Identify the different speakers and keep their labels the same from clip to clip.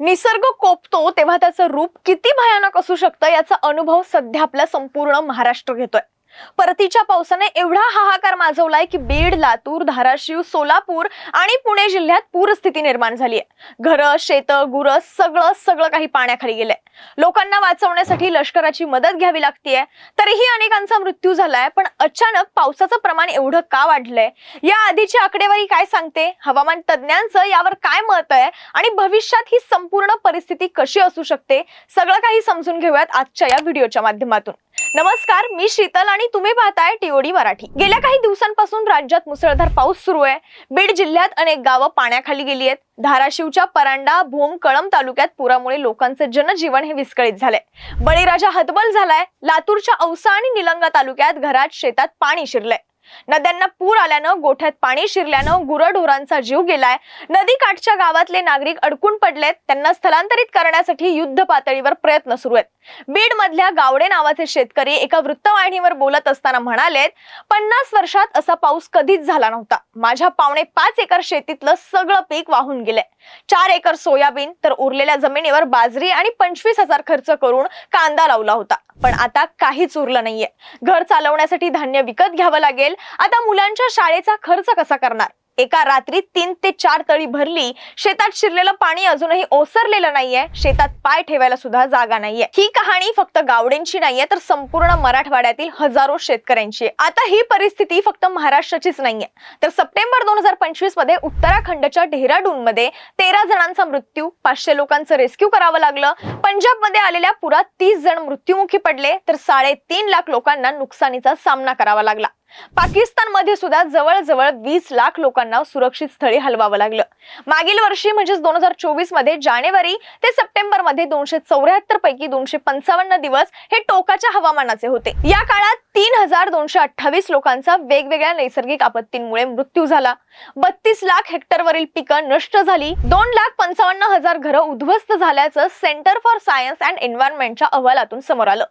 Speaker 1: निसर्ग कोपतो तेव्हा त्याचं रूप किती भयानक असू शकतं याचा अनुभव सध्या आपला संपूर्ण महाराष्ट्र घेतोय. परतीच्या पावसाने एवढा हाहाकार माजवलाय की बीड लातूर धाराशिव सोलापूर आणि पुणे जिल्ह्यात पूरस्थिती निर्माण झाली आहे घरं शेतं गुरं सगळं सगळं काही पाण्याखाली गेलंय. लोकांना वाचवण्यासाठी लष्कराची मदत घ्यावी लागतीये. तरीही अनेकांचा मृत्यू झालाय पण अचानक पावसाचं प्रमाण एवढं का वाढलंय? या आधीची आकडेवारी काय सांगते? हवामान तज्ज्ञांचं यावर काय मत आहे? आणि भविष्यात ही संपूर्ण परिस्थिती कशी असू शकते? सगळं काही समजून घेऊयात आजच्या या व्हिडिओच्या माध्यमातून. नमस्कार मी शीतल आणि तुम्ही पाहताय टीओडी मराठी. गेल्या काही दिवसांपासून राज्यात मुसळधार पाऊस सुरू आहे. बीड जिल्ह्यात अनेक गावं पाण्याखाली गेली आहेत. धाराशिवच्या परांडा भूम कळम तालुक्यात पुरामुळे लोकांचं जनजीवन हे विस्कळीत झालंय. बळीराजा हतबल झालाय. लातूरच्या औसा आणि निलंगा तालुक्यात घरात शेतात पाणी शिरलंय. नद्यांना पूर आल्यानं गोठ्यात पाणी शिरल्यानं गुरढोरांचा जीव गेलाय. नदी काठच्या गावातले नागरिक अडकून पडलेत. त्यांना स्थलांतरित करण्यासाठी युद्ध पातळीवर प्रयत्न सुरू आहेत. बीड मधल्या गावडे नावाचे शेतकरी एका वृत्तवाहिनीवर बोलत असताना म्हणालेत पन्नास वर्षात असा पाऊस कधीच झाला नव्हता. माझ्या पावणे पाच एकर शेतीतलं सगळं पीक वाहून गेलंय. चार एकर सोयाबीन तर उरलेल्या जमिनीवर बाजरी आणि पंचवीस हजार खर्च करून कांदा लावला होता. पण आता काहीच उरलं नाहीये. घर चालवण्यासाठी धान्य विकत घ्यावं लागेल. आता मुलांच्या शाळेचा खर्च कसा करणार? एका रात्रीत तीन ते चार तळी भरली शेतात शिरलेलं पाणी अजूनही ओसरलेलं नाहीये शेतात पाय ठेवायला सुद्धा जागा नाहीये. ही कहाणी फक्त गावडेंची नाहीये तर संपूर्ण मराठवाड्यातील हजारो शेतकऱ्यांची आहे. आता ही परिस्थिती फक्त महाराष्ट्राचीच नाहीये. तर सप्टेंबर दोन हजार पंचवीसमध्ये उत्तराखंडच्या डेहराडून मध्ये तेरा जणांचा मृत्यू पाचशे लोकांचं रेस्क्यू करावं लागलं. पंजाबमध्ये आलेल्या पुरात तीस जण मृत्युमुखी पडले तर साडेतीन लाख लोकांना नुकसानीचा सामना करावा लागला. पाकिस्तानमध्ये सुद्धा जवळजवळ वीस लाख लोकांना सुरक्षित स्थळी हलवावं लागलं. मागील वर्षी म्हणजेच दोन हजार चोवीसमध्ये जानेवारी ते सप्टेंबरमध्ये दोनशे चौऱ्याहत्तर पैकी दोनशे पंचावन्न दिवस हे टोकाच्या हवामानाचे होते. या काळात तीन हजार दोनशे अठ्ठावीस लोकांचा वेगवेगळ्या नैसर्गिक आपत्तींमुळे मृत्यू झाला. बत्तीस लाख हेक्टरवरील पिकं नष्ट झाली. दोन लाख पंचावन्न हजार घरं उद्ध्वस्त झाल्याचं सेंटर फॉर सायन्स अँड एन्व्हायरमेंटच्या अहवालातून समोर आलं.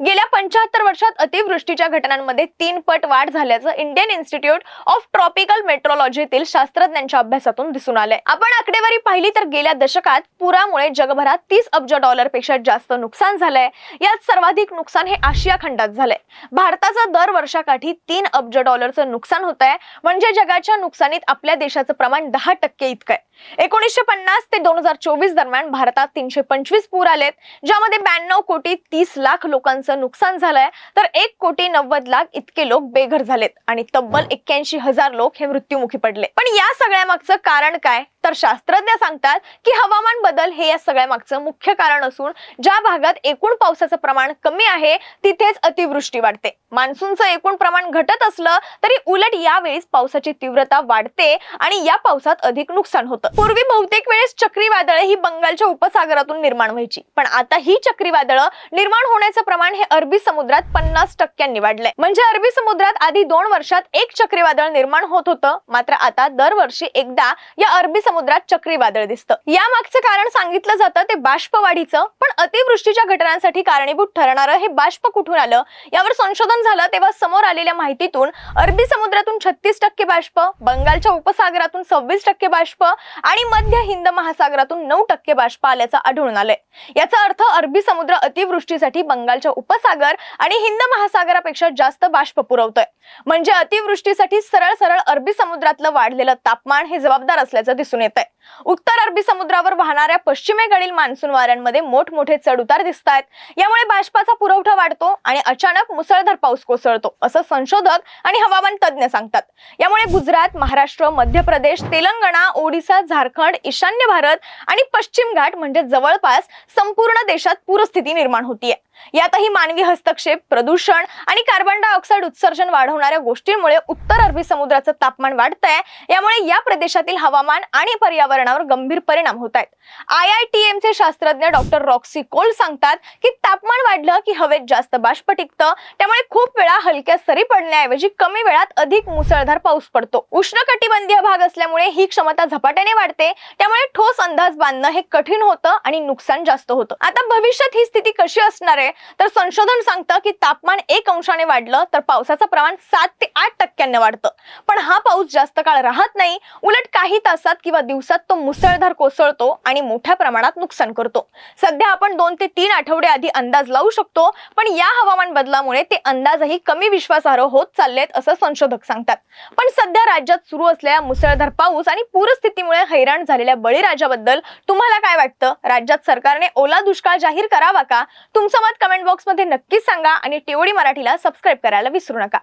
Speaker 1: गेल्या पंच्याहत्तर वर्षात अतिवृष्टीच्या घटनांमध्ये तीन पट वाढ झाल्याचं इंडियन इन्स्टिट्यूट ऑफ ट्रॉपिकल मेट्रोलॉजीतील शास्त्रज्ञांच्या अभ्यासातून दिसून आलंय. आपण आकडेवारी पाहिली तर गेल्या दशकात पुरामुळे जगभरात तीस अब्ज डॉलरपेक्षा जास्त नुकसान झालंय. यात सर्वाधिक नुकसान हे आशिया खंडात झालंय. भारताचं दर वर्षाकाठी तीन अब्ज डॉलरचं नुकसान होत आहे म्हणजे जगाच्या नुकसानीत आपल्या देशाचं प्रमाण दहा टक्के इतकं आहे एकोणीसशे पन्नास ते दोन हजार चोवीस दरम्यान भारतात तीनशे पंचवीस पूर आलेत ज्यामध्ये ब्याण्णव कोटी तीस लाख लोकांचं नुकसान झालंय तर एक कोटी नव्वद लाख इतके लोक बेघर झालेत आणि तब्बल एक्क्याऐंशी हजार लोक हे मृत्युमुखी पडले. पण या सगळ्या मागचं कारण काय? तर शास्त्रज्ञ सांगतात की हवामान बदल हे या सगळ्या मागचं मुख्य कारण असून ज्या भागात एकूण पावसाचं प्रमाण कमी आहे तिथेच अतिवृष्टी वाढते. मान्सूनचं एकूण प्रमाण घटत असलं तरी उलट यावेळेस पावसाची तीव्रता वाढते आणि या पावसात अधिक नुकसान होतं. पूर्वी बहुतेक वेळेस चक्रीवादळे ही बंगालच्या उपसागरातून निर्माण व्हायची. पण आता ही चक्रीवादळं निर्माण होण्याचं प्रमाण हे अरबी समुद्रात पन्नास टक्क्यांनी वाढलंय म्हणजे अरबी समुद्रात आधी दोन वर्षात एक चक्रीवादळ निर्माण होत होतं. मात्र आता दरवर्षी एकदा या अरबी समुद्रात चक्रीवादळ दिसतं. या मागचं कारण सांगितलं जातं ते बाष्पवाढीचं. पण अतिवृष्टीच्या घटनांसाठी कारणीभूत ठरणारं हे बाष्प कुठून आलं? यावर संशोधन झालं तेव्हा समोर आलेल्या माहितीतून अरबी समुद्रातून छत्तीस टक्के बाष्प बंगालच्या उपसागरातून सव्वीस टक्के बाष्प आणि मध्य हिंद महासागरातून नऊ टक्के बाष्प आल्याचं आढळून आलंय. याचा अर्थ अरबी समुद्र अतिवृष्टीसाठी बंगालच्या उपसागर आणि हिंद महासागरापेक्षा जास्त बाष्प पुरवतोय. म्हणजे अतिवृष्टीसाठी सरळ सरळ अरबी समुद्रातलं वाढलेलं तापमान हे जबाबदार असल्याचं दिसून येत आहे उत्तर अरबी समुद्रावर वाहणाऱ्या पश्चिमेकडील मान्सून वाऱ्यांमध्ये मोठमोठे चढउतार दिसत आहेत यामुळे बाष्पाचा पुरवठा वाढतो आणि अचानक मुसळधार पाऊस कोसळतो असं संशोधक आणि हवामान तज्ज्ञ सांगतात. यामुळे गुजरात महाराष्ट्र मध्य प्रदेश तेलंगणा ओडिसा झारखंड ईशान्य भारत आणि पश्चिम घाट म्हणजे जवळपास संपूर्ण देशात पूरस्थिती निर्माण होतीये. यातही मानवी हस्तक्षेप प्रदूषण आणि कार्बन डायऑक्साईड उत्सर्जन वाढवणाऱ्या गोष्टींमुळे उत्तर अरबी समुद्राचं तापमान वाढतंय. यामुळे या प्रदेशातील हवामान आणि पर्यावरणावर गंभीर परिणाम होत आहेत. आय आय टी एमचे शास्त्रज्ञ डॉक्टर रॉक्सी कोल सांगतात की तापमान वाढलं की हवेत जास्त बाष्प टिकतं. त्यामुळे खूप वेळा हलक्या सरी पडण्याऐवजी कमी वेळात अधिक मुसळधार पाऊस पडतो. उष्णकटिबंधीय भाग असल्यामुळे ही क्षमता झपाट्याने वाढते. त्यामुळे ठोस अंदाज बांधणं हे कठीण होतं आणि नुकसान जास्त होतं. आता भविष्यात ही स्थिती कशी असणार आहे? तर संशोधन सांगतं की तापमान एक अंशाने वाढलं तर पावसाचं प्रमाण सात ते आठ टक्क्यांनी वाढतं. पण हा पाऊस जास्त काळ राहत नाही उलट काही तासात किंवा दिवसात तो मुसळधार कोसळतो आणि मोठ्या प्रमाणात नुकसान करतो. सध्या आपण दोन ते तीन आठवडे आधी अंदाज लावू शकतो पण या हवामान बदलामुळे ते अंदाजही कमी विश्वासार्ह होत चाललेत असं संशोधक सांगतात. पण सध्या राज्यात सुरू असलेल्या मुसळधार पाऊस आणि पूरस्थितीमुळे हैराण झालेल्या बळीराजाबद्दल तुम्हाला काय वाटतं? राज्यात सरकारने ओला दुष्काळ जाहीर करावा का? तुमचं मत कमेंट बॉक्समध्ये नक्कीच सांगा आणि टीओडी मराठीला सबस्क्राईब करायला विसरू नका.